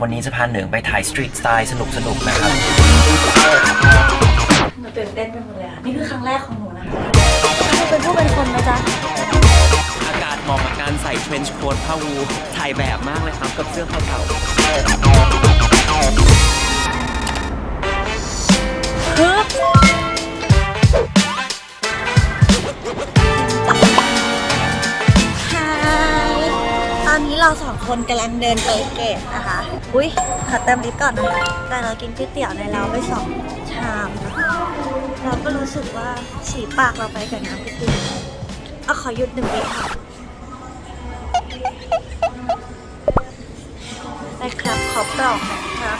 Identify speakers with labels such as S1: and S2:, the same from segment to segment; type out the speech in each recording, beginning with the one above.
S1: วันนี้จะพาเหนืองไปถ่ายสตรีทสไตล์สนุกๆนะครับ
S2: หนูตื่นเต้นไปหมดเลยค่ะ นี่คือครั้งแรกของหนูนะคะเป็นผู้เป็นคนนะจ๊ะ
S1: อากาศเหมาะกับการใส่เทรนช์โค้ทผ้าวูถ่ายแบบมากเลยครับ กับเสื้อเก่า
S2: อนนี้เราสองคนกำลังเดินไปเกตนะคะ อุ้ยขอเติมลิฟก่อนนะคะแต่เรากินก๋วยเตี๋ยวในเราไปสองชามนะคะเราก็รู้สึกว่าสีปากเราไปกับน้ำก๋วยเตี๋ยวเอาขอหยุดหนึ่งวิค่ะได้ครับขอปลอกนะครับ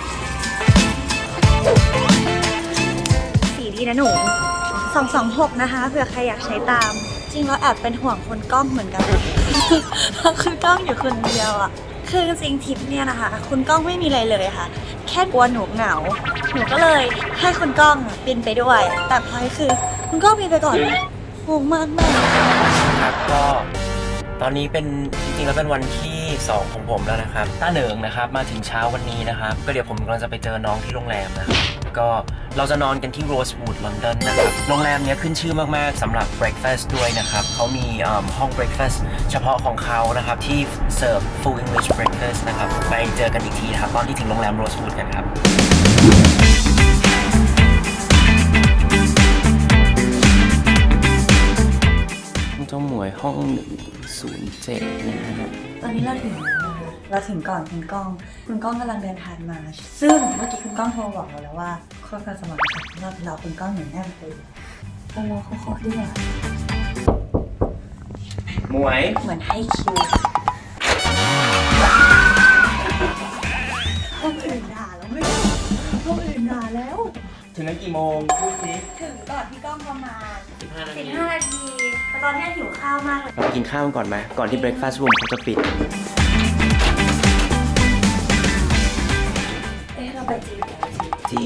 S2: สีดีนะหนู226 นะคะเผื่อใครอยากใช้ตาม จริงเราแอบเป็นห่วงคนกล้องเหมือนกันเพราะ คือกล้องอยู่คนเดียวอะคือจริงทริปเนี่ยนะคะ คุณกล้องไม่มีอะไรเลยค่ะ แค่กลัวหนูเหงา หนูก็เลยให้คุณกล้องบินไปด้วย แต่พอยคือคุณกล้องบินไปก่อนงงมากแม่
S1: ครับก็ตอนนี้เป็นจริงๆแล้วเป็นวันที่ 2 ของผมแล้วนะครับต้าเหนิงนะครับ มาถึงเช้าวันนี้นะครับ ก็เดี๋ยวผมกำลังจะไปเจอน้องที่โรงแรมนะครับ ก็เราจะนอนกันที่ Rosewood London นะครับ โรงแรมเนี้ยขึ้นชื่อมาก ๆสำหรับ breakfast ด้วยนะครับ เขามีเอิ่มห้อง breakfast เฉพาะของเขานะครับ ที่เสิร์ฟ full English breakfast นะครับ ไปเจอกันอีกทีนะครับ ตอนที่ถึงโรงแรม Rosewood กันครับ เจ้าหมวยห้อง 107 นะฮะ
S2: ตอนนี้เราถึงแล้วนะคะ เราถึงก่อนคุณกล้อง คุณกล้องกำลังเดินทางมา ซึ่งเมื่อกี้คุณกล้องโทรบอกเราแล้วว่าข้อความสมัครเราเราคุณกล้องอยู่แน่ประตูเรารอเขาขอด้วย
S1: หมวย
S2: เหมือนให้คิวห้องอื่นด่าแล้วไม่ได้ห้องอื่นด่าแล้ว
S1: ถึงนั้นกี่โมงพูดสิ
S2: ถึงก่อนพี่ก้องประมาณ
S1: 15นาที
S2: 15นาทีแต่ตอนนี้หิวข้าวมากเลย
S1: เราไปกินข้าวกันก่อนไหมก่อนที่ breakfast room เขาจะปิด
S2: เอ๊ะเร ไปจีนเหรอจีน
S1: จี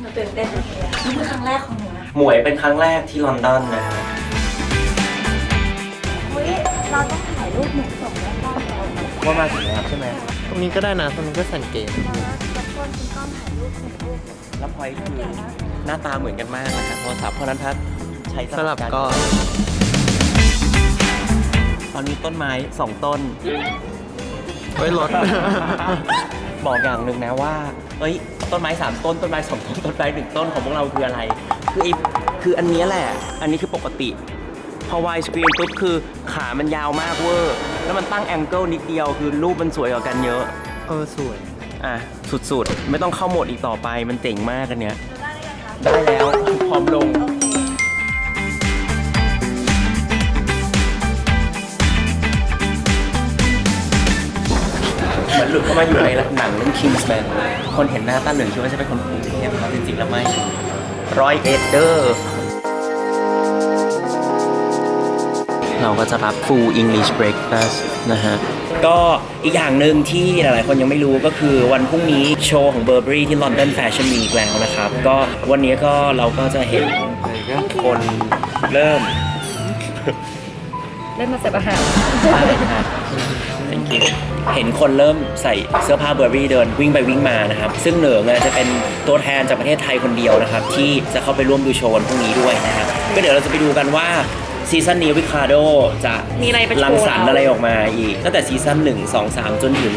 S1: หนูตื่นเต้น
S2: หนูตื่นเต้นเลยอะนี่คือครั้งแรกของหนูนะ
S1: หมวยเป็นครั้งแรกที่ลอนดอนนะฮะ
S2: อุ้ยเราต้องถ่ายรูปหนูส่งแม่ก้องเรา
S1: ว่ามาถึงแล้วใช่ไหม
S3: ตรงนี้ก็ได้นะตรงนี้ก็สังเกต
S2: จะชวนคุณก้องถ่ายรูปส่งรูป
S1: แล้วพอยคือหน้าตาเหมือนกันมากนะครับโทรศัพท์เพราะฉะนั้นถ้าใช้
S3: สลับ
S1: น
S3: ก็
S1: ตอนนี้ต้นไม้สองต้น
S3: ไว้รถ
S1: บอกอย่างหนึ่งนะว่า เอ้ย ต้นไม้สามต้น ต้นไม้สองต้น ต้นไม้หนึ่งต้นของพวกเราคืออะไร คือไอ้คืออันเนี้ยแหละ อันนี้คือปกติ พอวายสกรีนปุ๊บคือขามันยาวมากเวอร์ แล้วมันตั้งแองเกิลนิดเดียว คือรูปมันสวยกว่ากันเยอะ
S3: เออสวย
S1: อะ สุดๆ ไม่ต้องเข้าโหมดอีกต่อไป มันเจ๋งมากอันเนี้ย
S2: ได้หรือยังคะ
S1: ได้แล้วพร้อมลง หมือนหลุดเข้ามาอยู่ในหนังเรื่อง Kingsman คนเห็นหน้าต้าเหลืองคิดว่าจะเป็นคนกรุงเทพครับจริงๆแล้วไม่ร้อยเอ็ดเดอร์เราก็จะรับ full English breakfast นะฮะ ก็อีกอย่างหนึ่งที่หลายๆ คนยังไม่รู้ก็คือวันพรุ่งนี้โชว์ของ Burberry ที่ London Fashion Week แล้วนะครับ ก็วันนี้ก็เราก็จะเห็นคนเริ่ม
S2: เล่นมาเสิร์ฟอาหาร
S1: ใช่ครับ Thank you เห็นคนเริ่มใส่เสื้อผ้าเบอร์รี่เดินวิ่งไปวิ่งมานะครับ ซึ่งเหนืองอะจะเป็นตัวแทนจากประเทศไทยคนเดียวนะครับ ที่จะเข้าไปร่วมดูโชว์วันพรุ่งนี้ด้วยนะครับก็เดี๋ยวเราจะไปดูกันว่าซีซั่นนี้ริคาร์โดจะ
S2: มีอะไรไปโชว์
S1: รังสรรค์อะไรออกมาอีกตั้งแต่ซีซั่น1 2 3 จนถึง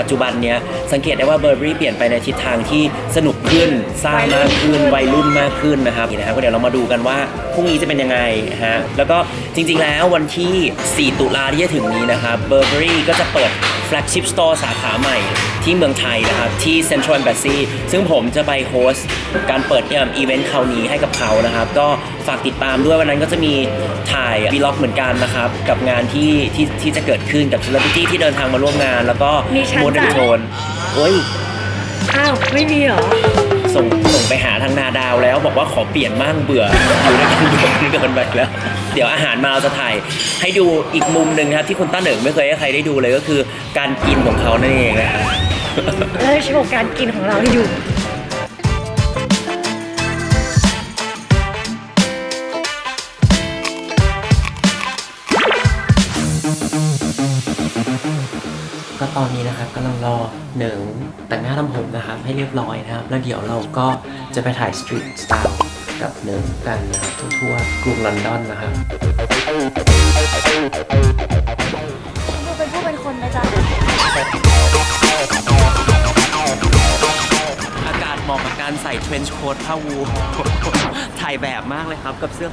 S1: ปัจจุบันเนี้ยสังเกตได้ว่าเบอร์รี่เปลี่ยนไปในทิศทางที่สนุกขึ้นซ่ามากขึ้นวัยรุ่นมากขึ้นนะครับนี่นะครับก็เดี๋ยวเรามาดูกันว่าพรุ่งนี้จะเป็นยังไงฮะแล้วก็จริงๆแล้ววันที่ 4 ตุลาที่จะถึงนี้นะครับเบอร์รี่ก็จะเปิดแฟลกชิพสโตร์สาขาใหม่ ที่เมืองไทยนะครับ ที่ Central Embassy ซึ่งผมจะไปโฮสต์การเปิดอีเวนต์คราวนี้ให้กับเขานะครับ ก็ฝากติดตามด้วยวันนั้นก็จะมีถ่ายวีล็อกเหมือนกันนะครับ กับงานที่ที่ที่จะเกิดขึ้นกับเซเลบริตี้ที่เดินทางมาร่วมงาน แล้วก็
S2: มีฉัน
S1: โมเดล
S2: จ้ะ
S1: โทนโอ้ย
S2: อ้าว ไม่มีเหรอ
S1: ส่งส่งไปหาทางนาดาวแล้วบอกว่าขอเปลี่ยนมั่งเบื่อ อยู่ด้วยกันเยอะเกินไปแล้ว เดี๋ยวอาหารมาเราจะถ่ายให้ดูอีกมุมหนึ่งครับที่คุณต้าเหนิงไม่เคยให้ใครได้ดูเลยก็คือการกินของเขานั่นเองนะครับ
S2: แล้วโชว์การกินของเราให้ดู
S1: ก็ตอนนี้นี้นะครับกำลังรอหนึ่งแต่งหน้าทำผมนะครับ ให้เรียบร้อยนะครับ แล้วเดี๋ยวเราก็จะไปถ่ายสตรีทสไตล์กับหนึ่งกันนะครับทั่วๆกรุงลอนดอนนะครับ
S2: ดูเป็นผู้เป็นคนนะจ๊ะ
S1: เหมาะกับการใส่เทรนช์โค้ทผ้าวู ถ่ายแบบมากเลยครับกับเสื้อ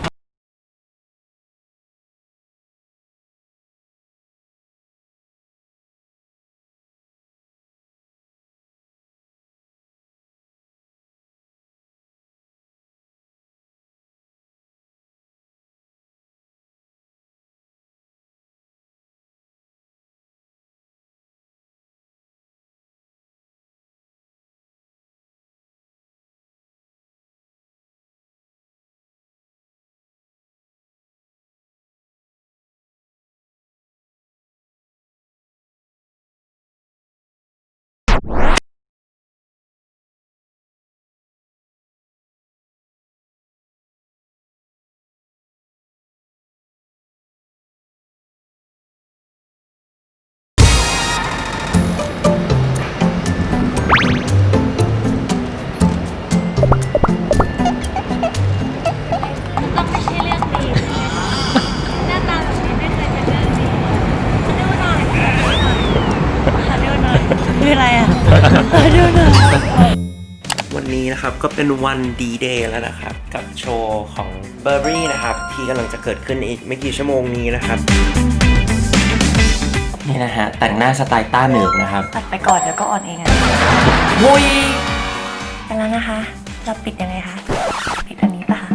S1: นี้นะครับก็เป็นวันดีเดย์แล้วนะครับ กับโชว์ของ b u r b e r r y นะครับ ที่กำลังจะเกิดขึ้นอีกไม่กี่ชั่วโมงนี้นะครับนี่นะฮะ แต่งหน้าสไตล์ต้าเหนือกนะครับ
S2: ตัดไปก่อนเดี๋ยวก็อ่อนเองอะ
S1: มุย
S2: ไปแล้วนะคะ เราปิดยังไงคะ ปิดอันนี้ป่ะคะ